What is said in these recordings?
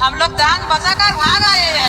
हम लोग दान बचाकर भाग आए हैं।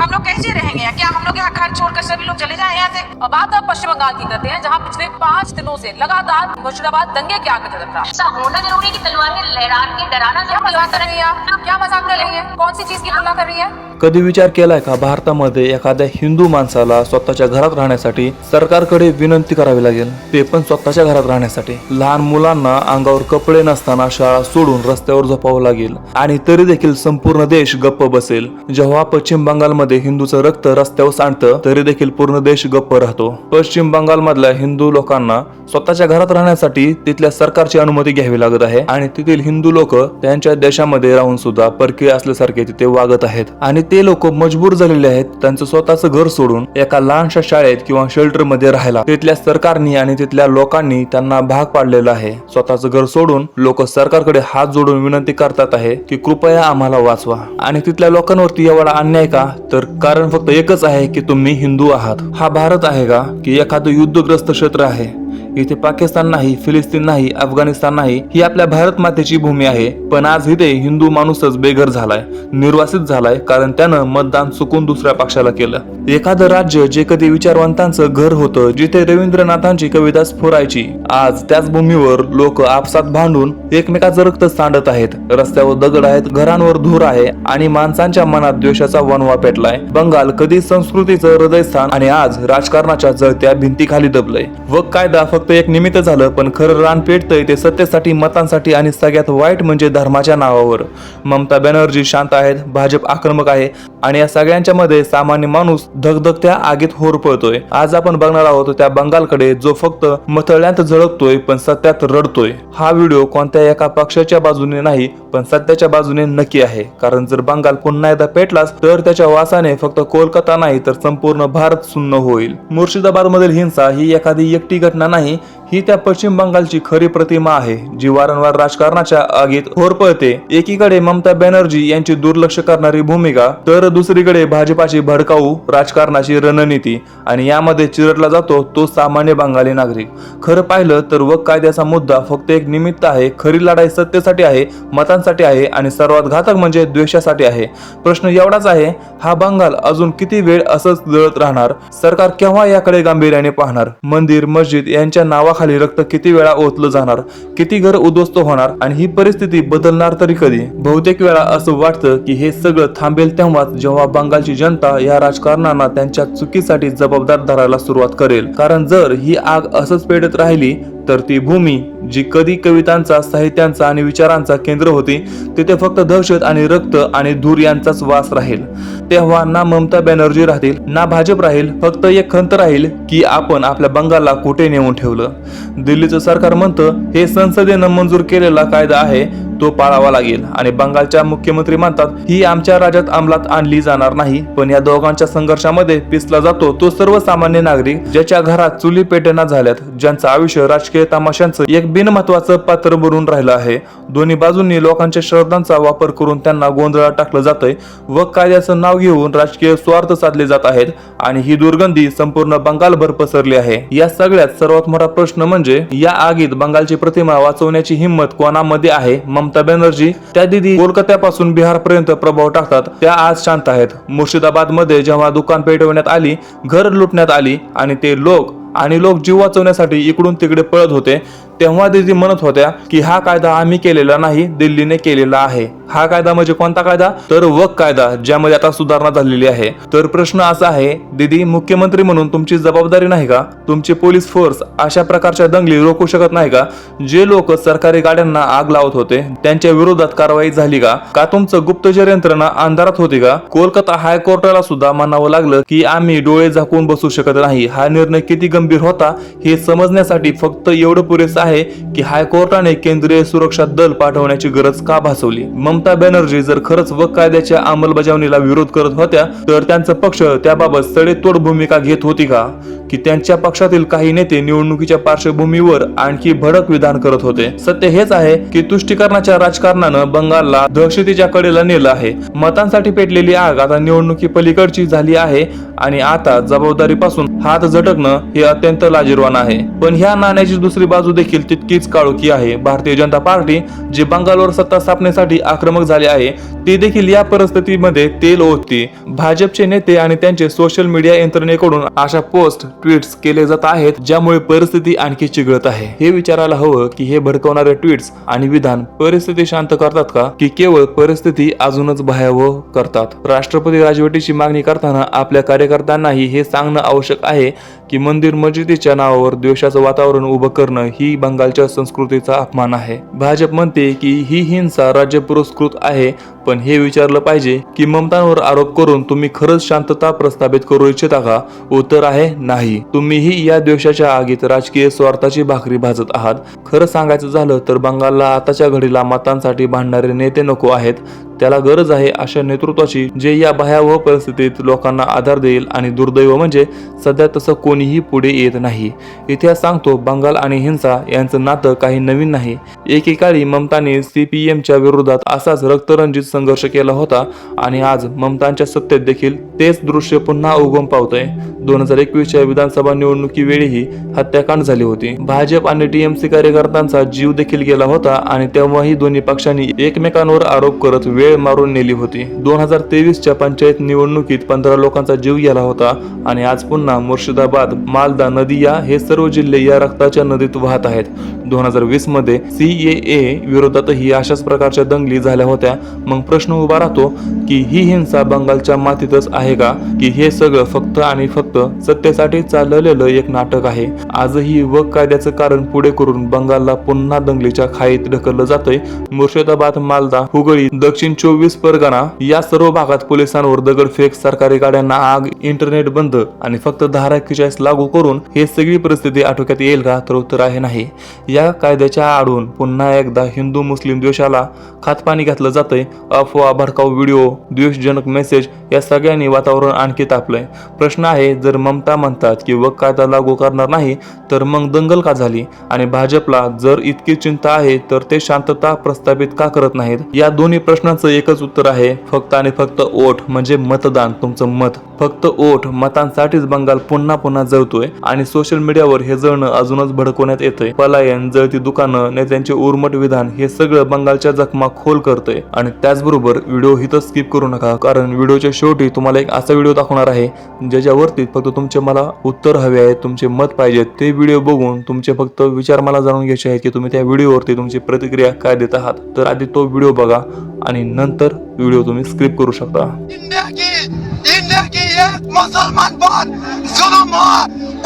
हम लोग कैसे रहेंगे क्या हम लोग यहाँ घर छोड़कर सभी लोग चले जाए यहाँ से? और बात अब पश्चिम बंगाल की करते हैं जहाँ पिछले पाँच दिनों से लगातार मुर्शिदाबाद दंगे के आगे चल रहा। ऐसा होना ज़रूरी की तलवार तलवारें लहरा के डराना क्या मज़ाक कर रही है क्या मज़ाक कर रही है? कौन सी चीज़ की तुलना कर रही हैं? कधी विचार केलाय का भारतामध्ये एखाद्या हिंदू माणसाला स्वतःच्या घरात राहण्यासाठी सरकारकडे विनंती करावी लागेल? ते पण स्वतःच्या घरात राहण्यासाठी. लहान मुलांना अंगावर कपडे नसताना शाळा सोडून रस्त्यावर झोपावं लागेल आणि तरी देखील संपूर्ण देश गप्प बसेल. जेव्हा पश्चिम बंगालमध्ये हिंदूचं रक्त रस्त्यावर सांडतं तरी देखील पूर्ण देश गप्प राहतो. पश्चिम बंगालमधल्या हिंदू लोकांना स्वतःच्या घरात राहण्यासाठी तिथल्या सरकारची अनुमती घ्यावी लागत आहे आणि तेथील हिंदू लोक त्यांच्या देशामध्ये राहून सुद्धा परकीय असल्यासारखे तिथे वागत आहेत. आणि ते लोक मजबूर झालेले आहेत त्यांचं स्वतःचं घर सोडून एका लहानशा शाळेत किंवा शेल्टरमध्ये राहायला. तिथल्या सरकारनी आणि तिथल्या लोकांनी त्यांना भाग पाडलेला आहे. स्वतःचं घर सोडून लोक सरकारकडे हात जोडून विनंती करतात आहे की कृपया आम्हाला वाचवा. आणि तिथल्या लोकांवरती एवढा अन्याय का? तर कारण फक्त एकच आहे की तुम्ही हिंदू आहात. हा भारत आहे का? की एखादं युद्धग्रस्त क्षेत्र आहे? इथे पाकिस्तान नाही फिलिस्तीन नाही अफगाणिस्तान नाही ही आपल्या भारत मातेची भूमी आहे. पण आज इथे हिंदू माणूसच बेघर झालाय निर्वासित झालाय कारण त्यानं मतदान चुकून दुसऱ्या पक्षाला केलं. एखादं राज्य जे कधी विचारवंतांचं घर होतं जिथे रवींद्रनाथांची कविता स्फुरायची आज त्याच भूमीवर लोक आपसात भांडून एकमेकाचं रक्त सांडत आहेत. रस्त्यावर दगड आहेत घरांवर धूर आहे आणि माणसांच्या मनात द्वेषाचा वनवा पेटलाय. बंगाल कधी संस्कृतीचं हृदयस्थान आणि आज राजकारणाच्या जळत्या भिंतीखाली दबलय. व कायदा फक्त एक निमित्त झालं पण खरं रान पेटतंय ते सत्तेसाठी मतांसाठी आणि सगळ्यात वाईट म्हणजे धर्माच्या नावावर. ममता बॅनर्जी शांत आहेत भाजप आक्रमक आहे आणि या सगळ्यांच्या मध्ये सामान्य माणूस धगधगत्या आगीत होरपळतोय आज आपण बघणार आहोत त्या बंगालकडे जो फक्त मथळ्यात झळकतोय पण सत्यात रडतोय. हा व्हिडिओ कोणत्या एका पक्षाच्या बाजूने नाही पण सत्याच्या बाजूने नक्की आहे. कारण जर बंगाल पुन्हा एकदा पेटलाच तर त्याच्या वासाने फक्त कोलकाता नाही तर संपूर्ण भारत सुन्न होईल. मुर्शिदाबाद मधील हिंसा ही एखादी एकटी घटना नाही ही त्या पश्चिम बंगालची खरी प्रतिमा आहे जी वारंवार राजकारणाच्या आगीत होरपळते एकीकडे ममता बॅनर्जी यांची दुर्लक्ष करणारी भूमिका तर दुसरीकडे भाजपाची भडकाऊ राजकारणाची रणनीती आणि यामध्ये चिरडला जातो तो सामान्य बंगाली नागरिक. खरं पाहिलं तर वक कायद्याचा मुद्दा फक्त एक निमित्त आहे खरी लढाई सत्तेसाठी आहे मतांसाठी आहे आणि सर्वात घातक म्हणजे द्वेषासाठी आहे. प्रश्न एवढाच आहे हा बंगाल अजून किती वेळ असंच जळत राहणार? सरकार केव्हा याकडे गांभीर्याने पाहणार? मंदिर मस्जिद यांच्या नावाखाली रक्त किती वेळा ओतलं जाणार किती घर उद्ध्वस्त होणार आणि ही परिस्थिती बदलणार तरी कधी? बहुतेक वेळा असं वाटतं की हे सगळं थांबेल तेव्हाच जेव्हा बंगालची जनता या राजकारणांना त्यांच्या चुकीसाठी जबाबदार धरायला सुरुवात करेल. कारण जर ही आग असंच पेटत राहिली तर ती भूमी जी कधी कवितांचा साहित्यांचा आणि विचारांचा केंद्र होती तिथे फक्त दहशत आणि रक्त आणि धूर यांचाच वास राहील. तेव्हा ना ममता बॅनर्जी राहतील ना भाजप राहील फक्त एक खंत राहील की आपण आपल्या बंगालला कुठे नेऊन ठेवलं? दिल्लीचं सरकार म्हणतं हे संसदेनं मंजूर केलेला कायदा आहे तो पाळावा लागेल. आणि बंगालच्या मुख्यमंत्री म्हणतात ही आमच्या राज्यात अंमलात आणली जाणार नाही. पण या दोघांच्या संघर्षामध्ये पिसला जातो तो सर्वसामान्य नागरिक ज्याच्या घरात चुली पेटना झाल्यात ज्यांचं आयुष्य राजकीय तमाशांचं एक बिनमहत्वाचं पात्र बनून राहिलं आहे. दोन्ही बाजूंनी लोकांच्या श्रद्धांचा वापर करून त्यांना गोंधळात टाकलं जातंय व कायद्याचं नाव घेऊन राजकीय स्वार्थ साधले जात आहेत आणि ही दुर्गंधी संपूर्ण बंगालभर पसरली आहे. या सगळ्यात सर्वात मोठा प्रश्न म्हणजे या आगीत बंगालची प्रतिमा वाचवण्याची हिंमत कोणामध्ये आहे? ममता बॅनर्जी त्या दिदी कोलकात्यापासून बिहार पर्यंत प्रभाव टाकतात. त्या आज शांत आहेत. मुर्शिदाबादमध्ये जेव्हा दुकान पेटवण्यात आली घर लुटण्यात आली आणि ते लोक आणि लोक जीव वाचवण्यासाठी इकडून तिकडे पळत होते तेव्हा दीदी म्हणत होत्या की हा कायदा आम्ही केलेला नाही दिल्लीने केलेला आहे. हा कायदा म्हणजे कोणता कायदा? तर वक कायदा ज्यामध्ये आता सुधारणा झालेली आहे. तर प्रश्न असा आहे दिदी मुख्यमंत्री म्हणून तुमची जबाबदारी नाही का? तुमची पोलीस फोर्स अशा प्रकारच्या दंगली रोखू शकत नाही का? जे लोक सरकारी गाड्यांना आग लावत होते त्यांच्या विरोधात कारवाई झाली का? का तुमचं गुप्तचर यंत्रणा अंधारात होती का? कोलकाता हायकोर्टाला सुद्धा म्हणावं लागलं की आम्ही डोळे झाकून बसू शकत नाही. हा निर्णय किती गंभीर होता हे समजण्यासाठी फक्त एवढं पुरेसं आहे की हायकोर्टाने केंद्रीय सुरक्षा दल पाठवण्याची गरज का भासवली? ममता बॅनर्जी जर खरंच वक कायद्याच्या अंमलबजावणीला विरोध करत होत्या तर त्यांचा पक्ष त्याबाबत सडेतोड भूमिका घेत होती का? की त्यांच्या पक्षातील काही नेते निवडणुकीच्या पार्श्वभूमीवर आणखी भडक विधान करत होते? सत्य हेच आहे की तुष्टीकरणाच्या राजकारणानं बंगालला दहशतीच्या कडेला नेलं आहे. मतांसाठी पेटलेली आग आता निवडणुकी पलीकडची झाली आहे आणि आता जबाबदारीपासून हात झटकणं हे अत्यंत लाजिरवान आहे. पण ह्या नाण्याची दुसरी बाजू देखील देखील तितकीच काळोखी आहे. भारतीय जनता पार्टी जी बंगालवर सत्ता स्थापनेसाठी आक्रमक झाली आहे ती देखील या परिस्थितीमध्ये तेल ओतते. भाजपचे नेते आणि त्यांचे सोशल मीडिया यंत्रणेकडून अशा पोस्ट ट्विट्स केले जात आहेत ज्यामुळे परिस्थिती आणखी चिघळत आहे. हे विचारायला हवं की हे भडकवणारे ट्विट्स आणि विधान परिस्थिती शांत करतात का? की केवळ परिस्थिती अजूनच भयावह करतात? राष्ट्रपती राजवटीची मागणी करताना आपल्या कार्यकर्त्यांनाही हे सांगणं आवश्यक आहे की मंदिर मस्जिदीच्या नावावर द्वेषाचं वातावरण उभं करणं ही बंगालच्या संस्कृतीचा अपमान आहे. भाजप म्हणते की ही हिंसा राज्य पुरस्कृत आहे पण हे विचारलं पाहिजे की ममतांवर आरोप करून तुम्ही खरंच शांतता प्रस्थापित करू इच्छिता का? उत्तर आहे नाही. तुम्हीही या द्वेषाच्या आगीत राजकीय स्वार्थाची भाकरी भाजत आहात. खरं सांगायचं झालं तर बंगालला आताच्या घडीला मतांसाठी भांडणारे नेते नको आहेत. त्याला गरज आहे अशा नेतृत्वाची जे या भयावह परिस्थितीत लोकांना आधार देईल आणि दुर्दैव म्हणजे सध्या तसं कोणीही पुढे येत नाही. इतिहास सांगतो बंगाल आणि हिंसा यांचं नातं काही नवीन नाही. एकेकाळी ममताने सीपीएमच्या विरोधात असाच रक्तरंजित संघर्ष केला होता आणि आज ममतांच्या सत्तेत देखील तेच दृश्य पुन्हा उगम पावतंय. दोन हजार एकवीसच्या विधानसभा निवडणुकीवेळीही हत्याकांड झाली होती. भाजप आणि टीएमसी कार्यकर्त्यांचा जीव देखील गेला होता आणि तेव्हाही दोन्ही पक्षांनी एकमेकांवर आरोप करत वेळ मारून नेली होती. दोन हजार तेवीसच्या पंचायत निवडणुकीत पंधरा लोकांचा जीव गेला होता आणि आज पुन्हा मुर्शिदाबाद मालदा नदिया हे सर्व जिल्हे या रक्ताच्या नदीत वाहत आहेत. दोन हजार वीसमध्ये सीएए विरोधातही अशाच प्रकारच्या दंगली झाल्या होत्या. मग प्रश्न उभा राहतो की ही हिंसा बंगालच्या मातीतच आहे का? की हे सगळं फक्त आणि फक्त सत्तेसाठी चाललेलं एक नाटक आहे? आजही वक कायद्याचं कारण पुढे करून बंगालला पुन्हा दंगलीच्या खाईत ढकललं जातंय. मुर्शिदाबाद मालदा हुगळी दक्षिण चोवीस परगणा या सर्व भागात पोलिसांवर दगडफेक सरकारी गाड्यांना आग इंटरनेट बंद आणि फक्त धारा एक्केचाळीस लागू करून हे सगळी परिस्थिती आटोक्यात येईल का? तर उत्तर आहे नाही. या कायद्याच्या आडून पुन्हा एकदा हिंदू मुस्लिम द्वेषाला खातपाणी घातलं जातंय अफवा भडकाऊ व्हिडिओ द्वेषजनक मेसेज या सगळ्यांनी वातावरण आणखी तापलंय. प्रश्न आहे जर ममता म्हणतात की वक कायदा लागू करणार नाही तर मग दंगल का झाली? आणि भाजपला जर इतकी चिंता आहे तर ते शांतता प्रस्थापित का करत नाहीत? या दोन्ही प्रश्नाचं एकच उत्तर आहे फक्त आणि फक्त ओठ म्हणजे मतदान तुमचं मत. फक्त ओठ मतांसाठीच बंगाल पुन्हा पुन्हा जळतोय आणि सोशल मीडियावर हे जळणं अजूनच भडकवण्यात येतंय. पलायन जळती दुकानं नेत्यांचे उर्मट विधान हे सगळं बंगालच्या जखमा खोल करतंय. आणि त्याचबरोबर व्हिडिओ हिथं स्किप करू नका कारण व्हिडिओच्या शेवटी तुम्हाला एक असा व्हिडिओ दाखवणार आहे ज्याच्यावरती फक्त तुमचे मला उत्तर हवे आहेत तुमचे मत पाहिजेत ते व्हिडिओ बघून तुमचे फक्त विचार मला जाणून घ्यायचे आहेत की तुम्ही त्या व्हिडिओवरती तुमची प्रतिक्रिया काय देत आहात. तर आधी तो व्हिडिओ बघा आणि नंतर व्हिडिओ तुम्ही स्क्रिप करू शकता.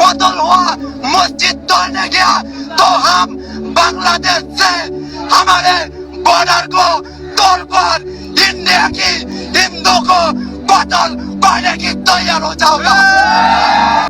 इंडिया की इंडिया की एक मुसलमान पर जुल्म हुआ कत्ल हुआ मस्जिद तोड़ने गया तो हम बांग्लादेश से हमारे बॉर्डर को तोड़कर इंडिया की हिंदू को कत्ल करने की तैयार हो जाओगा